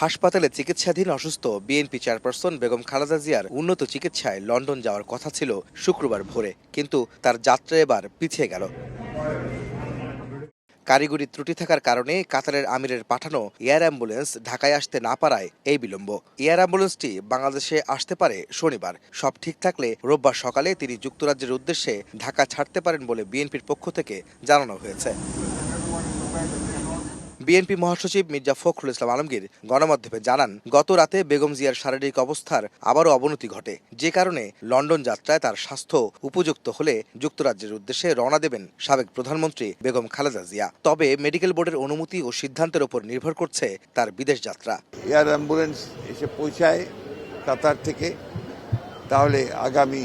হাসপাতালে চিকিৎসাধীন অসুস্থ বিএনপি চেয়ারপারসন বেগম খালেদা জিয়ার উন্নত চিকিৎসায় লন্ডন যাওয়ার কথা ছিল শুক্রবার ভোরে, কিন্তু তার যাত্রা এবার পিছিয়ে গেল। কারিগরি ত্রুটি থাকার কারণে কাতারের আমিরের পাঠানো এয়ার অ্যাম্বুলেন্স ঢাকায় আসতে না পারায় এই বিলম্ব। এয়ার অ্যাম্বুলেন্সটি বাংলাদেশে আসতে পারে শনিবার। সব ঠিক থাকলে রোববার সকালে তিনি যুক্তরাজ্যের উদ্দেশ্যে ঢাকা ছাড়তে পারেন বলে বিএনপির পক্ষ থেকে জানানো হয়েছে। বিএনপি মহাসচিব মির্জা ফখরুল ইসলাম আলমগীর গণমাধ্যমে জানান, গত রাতে বেগম জিয়ার শারীরিক অবস্থার আবারও অবনতি ঘটে। যে কারণে লন্ডন যাত্রায় তার স্বাস্থ্য উপযুক্ত হলে যুক্তরাজ্যের উদ্দেশ্যে রওনা দেবেন সাবেক প্রধানমন্ত্রী বেগম খালেদা জিয়া। তবে মেডিকেল বোর্ডের অনুমতি ও সিদ্ধান্তের উপর নির্ভর করছে তার বিদেশ যাত্রা। এয়ার অ্যাম্বুলেন্স এসে পৌঁছায় কাতার থেকে, তাহলে আগামী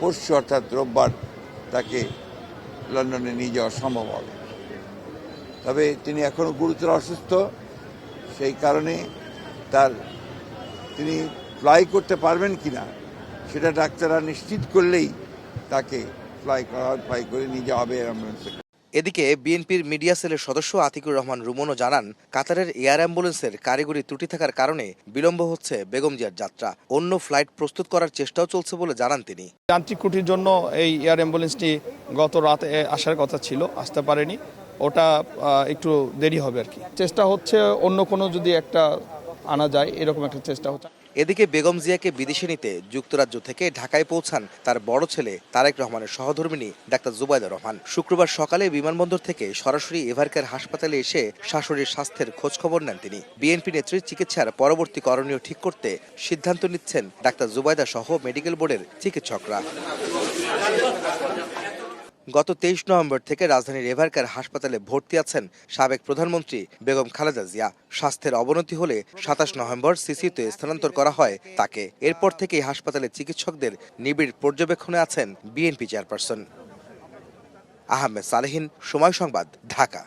পরশু অর্থাৎ রোববার তাকে লন্ডনে নিয়ে যাওয়া সম্ভব হবে। তবে তিনি এখনও গুরুতর অসুস্থ। সেই কারণে তার তিনি ফ্লাই করতে পারবেন কিনা সেটা ডাক্তাররা নিশ্চিত করলেই তাকে ফ্লাই করা ফ্লাই করে নিয়ে যাওয়া হবে অ্যাম্বুলেন্সে এদিকে বিএনপির মিডিয়া সেলের সদস্য আতিকুর রহমান রুমনও জানান কাতারের এয়ার অ্যাম্বুলেন্সের কারিগরি ত্রুটি থাকার কারণে বিলম্ব হচ্ছে বেগম জিয়ার যাত্রা। অন্য ফ্লাইট প্রস্তুত করার চেষ্টাও চলছে বলে জানান তিনি। যান্ত্রিক ত্রুটির জন্য এই এয়ার অ্যাম্বুলেন্সটি গত রাতে আসার কথা ছিল আসতে পারেনি। ওটা একটু দেরি হবে আর কি। চেষ্টা হচ্ছে অন্য কোনো যদি একটা আনা যায়, এরকম একটা চেষ্টা হচ্ছে। এদিকে বেগম জিয়াকে বিদেশে নিতে যুক্তরাজ্য থেকে ঢাকায় পৌঁছান তার বড় ছেলে তারেক রহমানের সহধর্মিনী ডাক্তার জুবাইদা রহমান। শুক্রবার সকালে বিমানবন্দর থেকে সরাসরি এভারকের হাসপাতালে এসে শাশুড়ির স্বাস্থ্যের খোঁজখবর নেন তিনি। বিএনপি নেত্রীর চিকিৎসার পরবর্তী করণীয় ঠিক করতে সিদ্ধান্ত নিচ্ছেন ডাক্তার জুবাইদা সহ মেডিকেল বোর্ডের চিকিৎসকরা। গত তেইশ নভেম্বর থেকে রাজধানীর এভারকার হাসপাতালে ভর্তি আছেন সাবেক প্রধানমন্ত্রী বেগম খালেদা জিয়া। স্বাস্থ্যের অবনতি হলে সাতাশ নভেম্বর সিসিতে স্থানান্তর করা হয় তাকে। এরপর থেকেই হাসপাতালে চিকিৎসকদের নিবিড় পর্যবেক্ষণে আছেন বিএনপি চেয়ারপারসন। আহমেদ সালেহীন, সময় সংবাদ, ঢাকা।